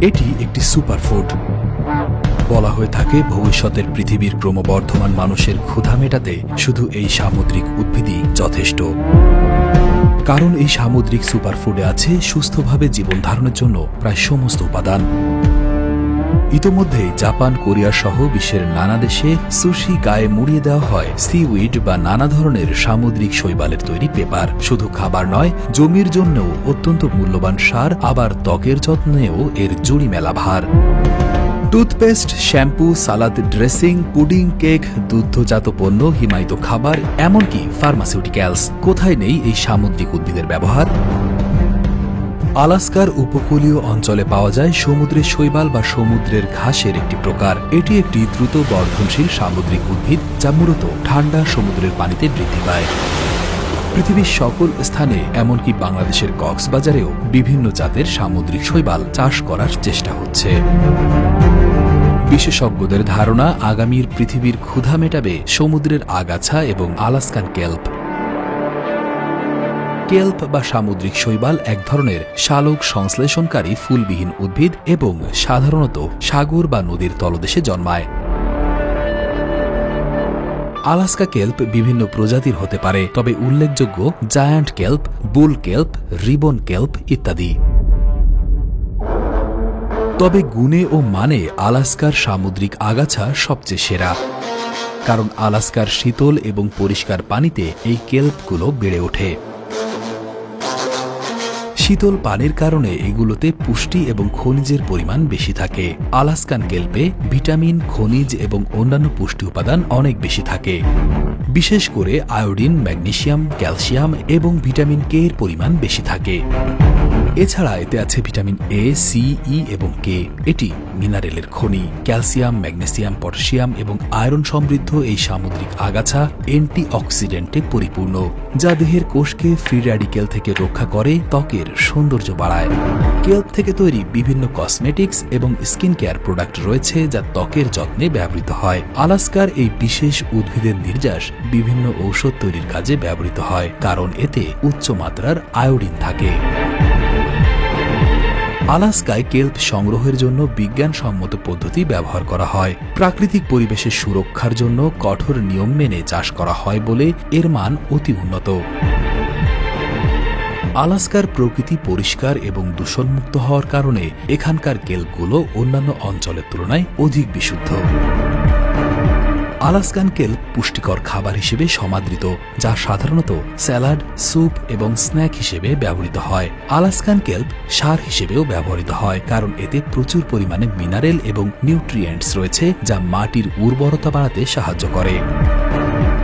এটি একটি সুপারফুড। বলা হয়ে থাকে, ভবিষ্যতের পৃথিবীর ক্রমবর্ধমান মানুষের ক্ষুধা মেটাতে শুধু এই সামুদ্রিক উদ্ভিদই যথেষ্ট। কারণ এই সামুদ্রিক সুপারফুডে আছে সুস্থভাবে জীবন ধারণের জন্য প্রায় সমস্ত উপাদান। ইতোমধ্যে জাপান, কোরিয়া সহ বিশ্বের নানা দেশে সুশি গায়ে মুড়িয়ে দেওয়া হয়। সিউইড বা নানা ধরনের সামুদ্রিক শৈবালের তৈরি পেপার। শুধু খাবার নয়, জমির জন্যও অত্যন্ত মূল্যবান সার, আবার ত্বকের যত্নেও এর জুড়ি মেলা ভার। Toothpaste, shampoo, salad, dressing, pudding, cake, দুগ্ধজাত পণ্য, হিমায়িত খাবার, এমনকি ফার্মাসিউটিক্যালস। কোথায় নেই এই সামুদ্রিক উদ্ভিদের ব্যবহার? আলাস্কার উপকূলীয় অঞ্চলে পাওয়া যায় সমুদ্রের শৈবাল বা সমুদ্রের ঘাসের একটি প্রকার। এটি একটি দ্রুত বর্ধনশীল সামুদ্রিক উদ্ভিদ যা মূলত ঠান্ডা সমুদ্রের পানিতে বৃদ্ধি পায়। পৃথিবীর সকল স্থানে, এমনকি বাংলাদেশের কক্সবাজারেও বিভিন্ন জাতের সামুদ্রিক শৈবাল চাষ করার চেষ্টা হচ্ছে। বিশেষজ্ঞদের ধারণা, আগামীর পৃথিবীর ক্ষুধা মেটাবে সমুদ্রের আগাছা এবং আলাস্কান কেল্প। কেল্প বা সামুদ্রিক শৈবাল এক ধরনের শালক সংশ্লেষণকারী ফুলবিহীন উদ্ভিদ এবং সাধারণত সাগর বা নদীর তলদেশে জন্মায়। আলাস্কা কেল্প বিভিন্ন প্রজাতির হতে পারে, তবে উল্লেখযোগ্য giant kelp, bull kelp, ribbon kelp ইত্যাদি। তবে গুণে ও মানে আলাস্কার সামুদ্রিক আগাছা সবচেয়ে সেরা, কারণ আলাস্কার শীতল এবং পরিষ্কার পানিতে এই কেল্পগুলো বেড়ে ওঠে। শীতল পানির কারণে এগুলোতে পুষ্টি এবং খনিজের পরিমাণ বেশি থাকে। আলাস্কান কেল্পে ভিটামিন, খনিজ এবং অন্যান্য পুষ্টি উপাদান অনেক বেশি থাকে। বিশেষ করে আয়োডিন ম্যাগনেশিয়াম ক্যালসিয়াম এবং ভিটামিন কে এর পরিমাণ বেশি থাকে। এছাড়া এতে আছে ভিটামিন এ সি ই এবং কে এটি মিনারেলের খনি, ক্যালসিয়াম, ম্যাগনেসিয়াম, পটাশিয়াম এবং আয়রন সমৃদ্ধ এই সামুদ্রিক আগাছা অ্যান্টি অক্সিডেন্টে পরিপূর্ণ, যা দেহের কোষকে ফ্রি র্যাডিক্যাল থেকে রক্ষা করে ত্বকের সৌন্দর্য বাড়ায়। কেল্প থেকে তৈরি বিভিন্ন কসমেটিক্স এবং স্কিন কেয়ার প্রোডাক্ট রয়েছে যা ত্বকের যত্নে ব্যবহৃত হয়। আলাস্কার এই বিশেষ উদ্ভিদের নির্যাস বিভিন্ন ঔষধ তৈরির কাজে ব্যবহৃত হয়, কারণ এতে উচ্চ মাত্রার আয়োডিন থাকে। আলাস্কায় কেল্প সংগ্রহের জন্য বিজ্ঞানসম্মত পদ্ধতি ব্যবহার করা হয়। প্রাকৃতিক পরিবেশের সুরক্ষার জন্য কঠোর নিয়ম মেনে চাষ করা হয় বলে এর মান অতি উন্নত। আলাস্কার প্রকৃতি পরিষ্কার এবং দূষণমুক্ত হওয়ার কারণে এখানকার কেল্পগুলো অন্যান্য অঞ্চলের তুলনায় অধিক বিশুদ্ধ। আলাস্কান কেল পুষ্টিকর খাবার হিসেবে সমাদৃত, যা সাধারণত স্যালাড, স্যুপ এবং স্ন্যাক হিসেবে ব্যবহৃত হয়। আলাস্কান কেল্প সার হিসেবেও ব্যবহৃত হয়, কারণ এতে প্রচুর পরিমাণে মিনারেল এবং নিউট্রিয়েন্টস রয়েছে, যা মাটির উর্বরতা বাড়াতে সাহায্য করে।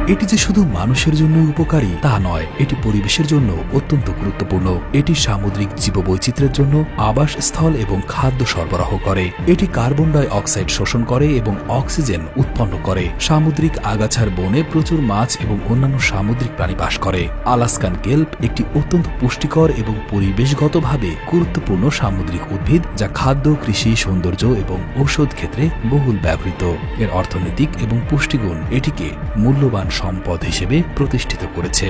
এটি যে শুধু মানুষের জন্য উপকারী তা নয়, এটি পরিবেশের জন্য অত্যন্ত গুরুত্বপূর্ণ। এটি সামুদ্রিক জীববৈচিত্র্যের জন্য আবাসস্থল এবং খাদ্য সরবরাহ করে। এটি কার্বন ডাই অক্সাইড শোষণ করে এবং অক্সিজেন উৎপন্ন করে। সামুদ্রিক আগাছার বনে প্রচুর মাছ এবং অন্যান্য সামুদ্রিক প্রাণী বাস করে। আলাস্কান কেল্প একটি অত্যন্ত পুষ্টিকর এবং পরিবেশগতভাবে গুরুত্বপূর্ণ সামুদ্রিক উদ্ভিদ যা খাদ্য, কৃষি, সৌন্দর্য এবং ঔষধ ক্ষেত্রে বহুল ব্যবহৃত। এর অর্থনৈতিক এবং পুষ্টিগুণ এটিকে মূল্যবান সম্পদ হিসেবে প্রতিষ্ঠিত করেছে।